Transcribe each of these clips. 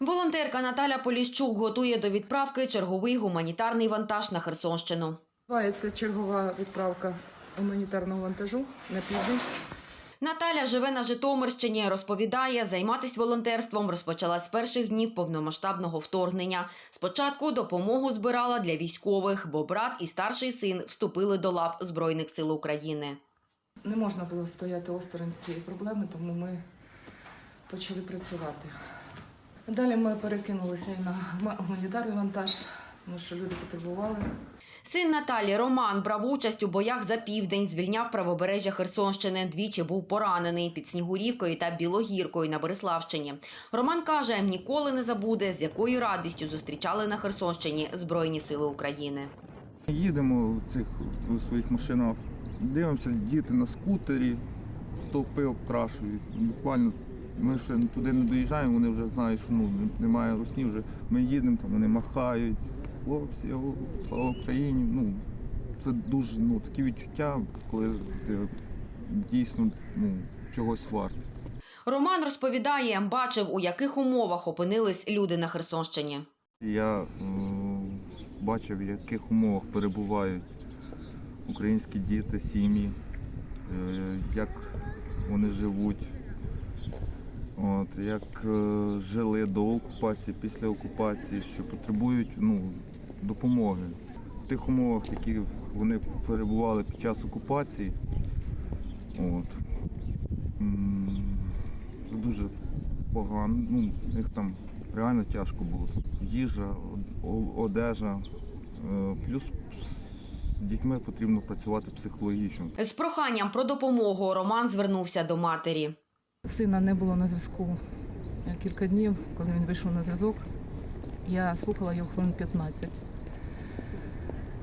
Волонтерка Наталя Поліщук готує до відправки черговий гуманітарний вантаж на Херсонщину. Відбувається чергова відправка гуманітарного вантажу на південь. Наталя живе на Житомирщині. Розповідає, займатися волонтерством розпочала з перших днів повномасштабного вторгнення. Спочатку допомогу збирала для військових, бо брат і старший син вступили до лав Збройних сил України. Не можна було стояти осторонь цієї проблеми, тому ми почали працювати. Далі ми перекинулися на гуманітарний вантаж, тому що люди потребували. Син Наталі Роман брав участь у боях за південь, звільняв правобережжя Херсонщини. Двічі був поранений під Снігурівкою та Білогіркою на Бориславщині. Роман каже, ніколи не забуде, з якою радістю зустрічали на Херсонщині Збройні сили України. Їдемо в цих у своїх машинах, дивимося, діти на скутері, стовпи обкрашують. Буквально ми ще туди не доїжджаємо, вони вже знають, що ну, немає русні, вже ми їдемо, там вони махають. Хлопці, о, слава Україні. Ну, це дуже ну, такі відчуття, коли ти дійсно ну, чогось вартий. Роман розповідає, бачив, у яких умовах опинились люди на Херсонщині. Я е, бачив, в яких умовах перебувають українські діти, сім'ї, е, як вони живуть, от, як е, жили до окупації, після окупації, що потребують ну, допомоги. В тих умовах, яких вони перебували під час окупації. От, це дуже погано. Ну, них там реально тяжко було. Їжа, одежа, е, плюс з дітьми потрібно працювати психологічно. З проханням про допомогу Роман звернувся до матері. Сина не було на зв'язку кілька днів, коли він вийшов на зв'язок. Я слухала його хвилин 15.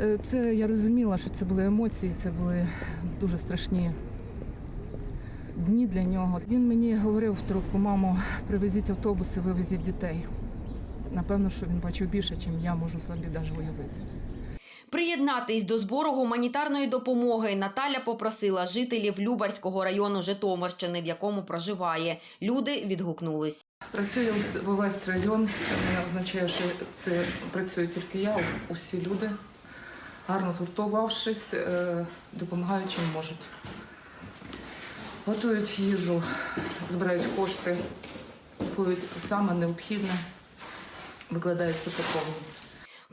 Е, Це я розуміла, що це були емоції, це були дуже страшні дні для нього. Він мені говорив в трубку, мамо, привезіть автобуси, вивезіть дітей. Напевно, що він бачив більше, ніж я можу собі навіть уявити. Приєднатись до збору гуманітарної допомоги Наталя попросила жителів Любарського району Житомирщини, в якому проживає. Люди відгукнулись. Працює увесь район. Це не означає, що це працюю тільки я. Усі люди, гарно згуртувавшись, е, допомагають чим можуть. Готують їжу, збирають кошти, купують саме необхідне, викладаються по повній.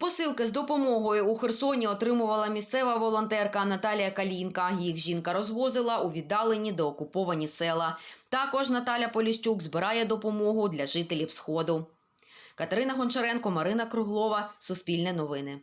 Посилки з допомогою у Херсоні отримувала місцева волонтерка Наталія Калінка. Їх жінка розвозила у віддалені доокуповані села. Також Наталя Поліщук збирає допомогу для жителів Сходу. Катерина Гончаренко, Марина Круглова, Суспільне новини.